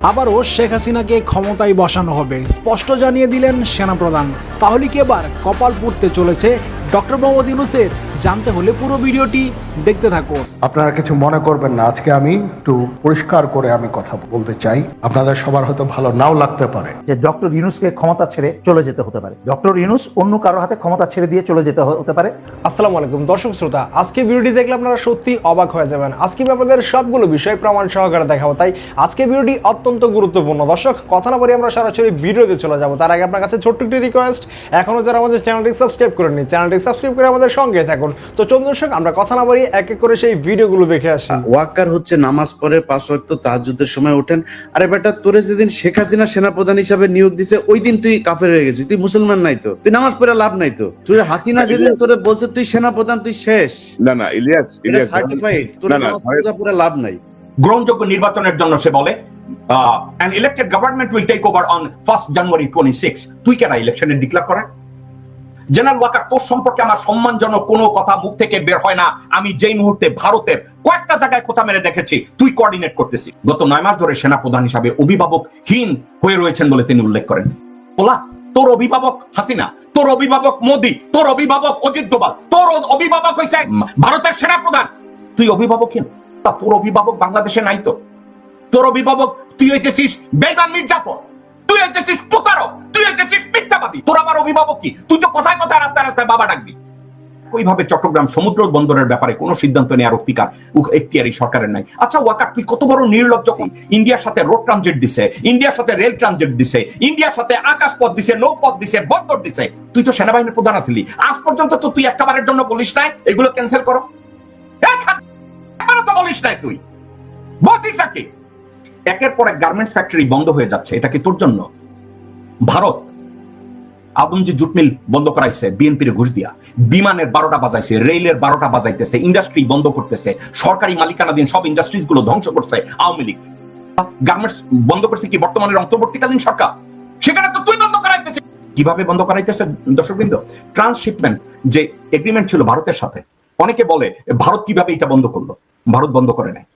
আবারও শেখ হাসিনাকে ক্ষমতায় বসানো হবে। স্পষ্ট জানিয়ে দিলেন সেনাপ্রধান। তাহলে কি এবার কপাল পুড়তে চলেছে ডক্টর মোহাম্মদ ইউনুসের? জানতে হলে পুরো ভিডিওটি দেখতে থাকুন। আপনারা কিছু মনে করবেন না। আজকে আমি একটু পরিষ্কার করে আমি কথা বলতে চাই। আপনাদের সবার হয়তো ভালো নাও লাগতে পারে। যে ডক্টর ইউনুসকে ক্ষমতা ছেড়ে চলে যেতে হতে পারে। ডক্টর ইউনুস অন্য কারও হাতে ক্ষমতা ছেড়ে দিয়ে চলে যেতে হতে পারে। আসসালামু আলাইকুম। দর্শক শ্রোতা আজকে ভিডিওটি দেখলে আপনারা সত্যি অবাক হয়ে যাবেন। আজকে আমি আপনাদের সবগুলো বিষয় প্রমাণ সহকারে দেখাবো। তাই আজকে ভিডিওটি অত্যন্ত গুরুত্বপূর্ণ। দর্শক কথা না বলে আমরা সরাসরি ভিডিওতে চলে যাব। তার আগে আপনার কাছে ছোট্ট একটি রিকোয়েস্ট এখনও যারা আমাদের চ্যানেলটি সাবস্ক্রাইব করেননি চ্যানেলটি সাবস্ক্রাইব করে আমাদের সঙ্গে থাকুন। তো চলুন দর্শক আমরা কথা না বলি এক এক করে সেই ভিডিওগুলো দেখে আসি। ওয়াকার হচ্ছে নামাজ পড়ে পাঁচ ওয়াক্ত তাহাজ্জুদের সময় ওঠেন। আরে বেটা তোরে যেদিন শেখ হাসিনা সেনাপ্রধান হিসাবে নিয়োগ দিছে ওই দিন তুই কাফের হয়ে গেছিস। তুই মুসলমান নাই তো? তুই নামাজ পড়ে লাভ নাই তো? তুই হাসিনা যেদিন তোরে বলছে তুই সেনাপ্রধান তুই শেষ। না না ইলিয়াস ইলিয়াস সার্টিফাইড তোর নামাজ পড়ে পুরো লাভ নাই। গ্রহণযোগ্য নির্বাচনের জন্য সে বলে an elected government will take over on first January twenty six তুই কেন ইলেকশনে ডিক্লেয়ার করে জেনারেল ওয়াকার, তোর সম্পর্কে আমার সম্মানজনক কোনো কথা মুখ থেকে বের হয় না। আমি যেই মুহূর্তে ভারতের কয়েকটা জায়গায় খোঁচা মেরে দেখেছি, তুই কোঅর্ডিনেট করতেছি গত নয় মাস ধরে সেনা প্রধান হিসাবে অভিভাবকহীন হয়ে রয়েছেন বলে তিনি উল্লেখ করেন। ওলা তোর অভিভাবক হাসিনা, তোর অভিভাবক মোদি, তোর অভিভাবক অজিত দোবাল তোর অভিভাবক হয়েছে ভারতের সেনা প্রধান তুই অভিভাবকহীন তা তোর অভিভাবক বাংলাদেশে নাই তো? তোর অভিভাবক, তুই হইতেছিস বেইমান মির্জাফর। তুই হইতেছিস প্রতারক, তুই হইতেছিস মিথ্যাবাদী। তোর আমার অভিভাবক কি? তুই তো কোথায় কোথায় রাস্তায় রাস্তায় বাবা ডাকবি? ওইভাবে চট্টগ্রাম সমুদ্র বন্দরের ব্যাপারে কোনো সিদ্ধান্ত নেওয়ার অধিকার উক- এখতিয়ারি সরকারের নাই। আচ্ছা ওয়াকার, তুই কত বড় নির্লজ্জ? ইন্ডিয়ার সাথে রোড ট্রানজিট দিছে, ইন্ডিয়ার সাথে রেল ট্রানজিট দিছে, ইন্ডিয়ার সাথে আকাশ পথ দিছে, নৌ পথ দিছে, বন্দর দিছে। তুই তো সেনাবাহিনীর প্রধান আছিলি আজ পর্যন্ত তো তুই একবারের জন্য বলিস নাই, এগুলো ক্যান্সেল করো। তো বলিস নাই তুই। বলছিস নাকি? একের পর এক গার্মেন্টস ফ্যাক্টরি বন্ধ হয়ে যাচ্ছে। এটা কি তোর জন্য? ভারত আদমজি জুট মিল বন্ধ করাইছে, বিএনপির ঘুষ দিয়া। বিমানের বারোটা বাজাইছে রেলের বারোটা বাজাইতেছে ইন্ডাস্ট্রি বন্ধ করতেছে, সরকারি মালিকানাধীন সব ইন্ডাস্ট্রিজগুলো ধ্বংস করছে আওয়ামী লীগ। গার্মেন্টস বন্ধ করছে কি বর্তমানের অন্তর্বর্তীকালীন সরকার? সেখানে তো তুই বন্ধ করাইতেছিস। কীভাবে বন্ধ করাইতেছে দর্শকবৃন্দ? ট্রান্সশিপমেন্ট যে এগ্রিমেন্ট ছিল ভারতের সাথে, অনেকে বলে, ভারত কীভাবে এটা বন্ধ করল? ভারত বন্ধ করে নেয়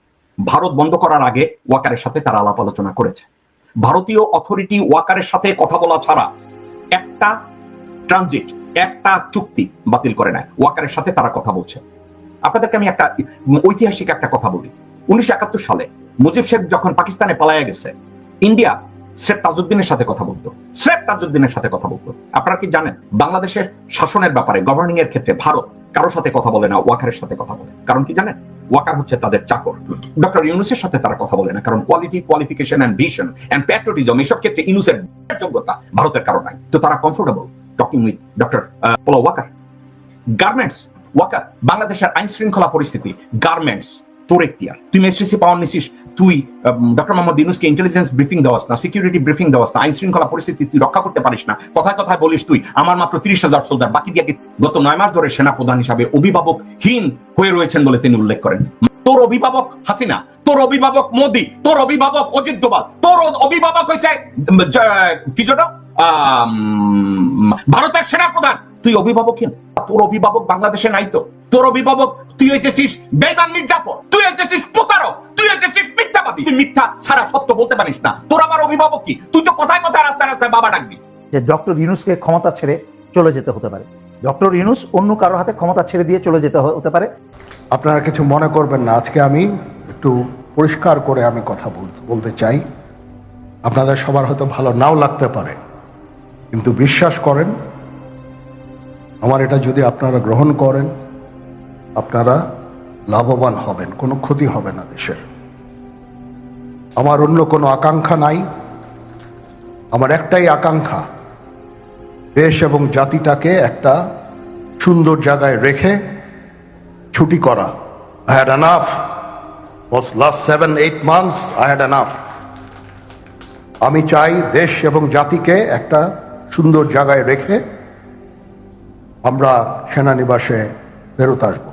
ভারত বন্ধ করার আগে ওয়াকারের সাথে তারা আলাপ আলোচনা করেছে। ভারতীয় অথরিটি ওয়াকারের সাথে কথা বলা ছাড়া একটা ট্রানজিট, একটা চুক্তি বাতিল করে নেয় ওয়াকারের সাথে তারা কথা বলছে। আপনাদেরকে আমি একটা ঐতিহাসিক একটা কথা বলি। উনিশশো একাত্তর সালে মুজিব শেখ যখন পাকিস্তানে পালায়া গেছে, ইন্ডিয়া শেখ তাজউদ্দিনের সাথে কথা বলতো। শেখ তাজউদ্দিনের সাথে কথা বলতো। আপনারা কি জানেন, বাংলাদেশের শাসনের ব্যাপারে গভর্নিং এর ক্ষেত্রে ভারত কারোর সাথে কথা বলে না, ওয়াকারের সাথে কথা বলে। কারণ কি জানেন? ওয়াকার হচ্ছে তাদের চাকর। ডক্টর ইউনুসের সাথে তারা কথা বলে না, কারণ quality qualification and vision and patriotism এসব ক্ষেত্রে ইউনুসের যোগ্যতা ভারতের কারণ নাই। তো তারা comfortable talking with doctor Waker garments worker বাংলাদেশের আইন শৃঙ্খলা পরিস্থিতি গার্মেন্টস তোর এখতিয়ার। তুই মেসিসি পাওয়ার নিছিস, তুই ডক্টর মোহাম্মদ ইউনুসকে ইন্টেলিজেন্স ব্রিফিং দেওয়াস না সিকিউরিটি ব্রিফিং দেওয়াস না আইন শৃঙ্খলা পরিস্থিতি তুই রক্ষা করতে পারিস না। কথায় কথায় বলিস তুই, আমার মাত্র তিরিশ হাজার সোলজার বাকি দিয়ে গত নয় মাস ধরে সেনা প্রধান হিসাবে অভিভাবকহীন হয়ে রয়েছেন বলে তিনি উল্লেখ করেন। তোর অভিভাবক হাসিনা, তোর অভিভাবক মোদি, তোর অভিভাবক অজিত দোবাল তোর অভিভাবক হয়েছে কি যেন ভারতের সেনা প্রধান তুই অভিভাবকহীন, তোর অভিভাবক বাংলাদেশে নাই তো। তোর অভিভাবক তুই হইতেছিস বেইমান মির্জাফর তুই হইতেছিস প্রতারক তুই হইতেছিস মিথ্যাবাদী। তুই মিথ্যা সারা সত্য বলতে পারিস না। তোর আমার অভিভাবক কি? তুই তো কোথায় কোথায় রাস্তায় রাস্তায় বাবা ডাকবি? যে ডক্টর ইউনুসকে ক্ষমতা ছেড়ে চলে যেতে হতে পারে। ডক্টর ইউনুস অন্য কারও হাতে ক্ষমতা ছেড়ে দিয়ে চলে যেতে হতে পারে? আপনারা কিছু মনে করবেন না। আজকে আমি একটু পরিষ্কার করে আমি কথা বল- বলতে চাই। আপনাদের সবার হয়তো ভালো নাও লাগতে পারে। কিন্তু বিশ্বাস করেন আমার এটা যদি আপনারা গ্রহণ করেন আপনারা লাভবান হবেন, কোনো ক্ষতি হবে না দেশের। আমার অন্য কোনো আকাঙ্ক্ষা নাই। আমার একটাই আকাঙ্ক্ষা, দেশ এবং জাতিটাকে একটা সুন্দর জায়গায় রেখে ছুটি করা। I had enough was last seven, eight months, I had enough. আমি চাই দেশ এবং জাতিকে একটা সুন্দর জায়গায় রেখে আমরা সেনানিবাসে ফেরত আসব।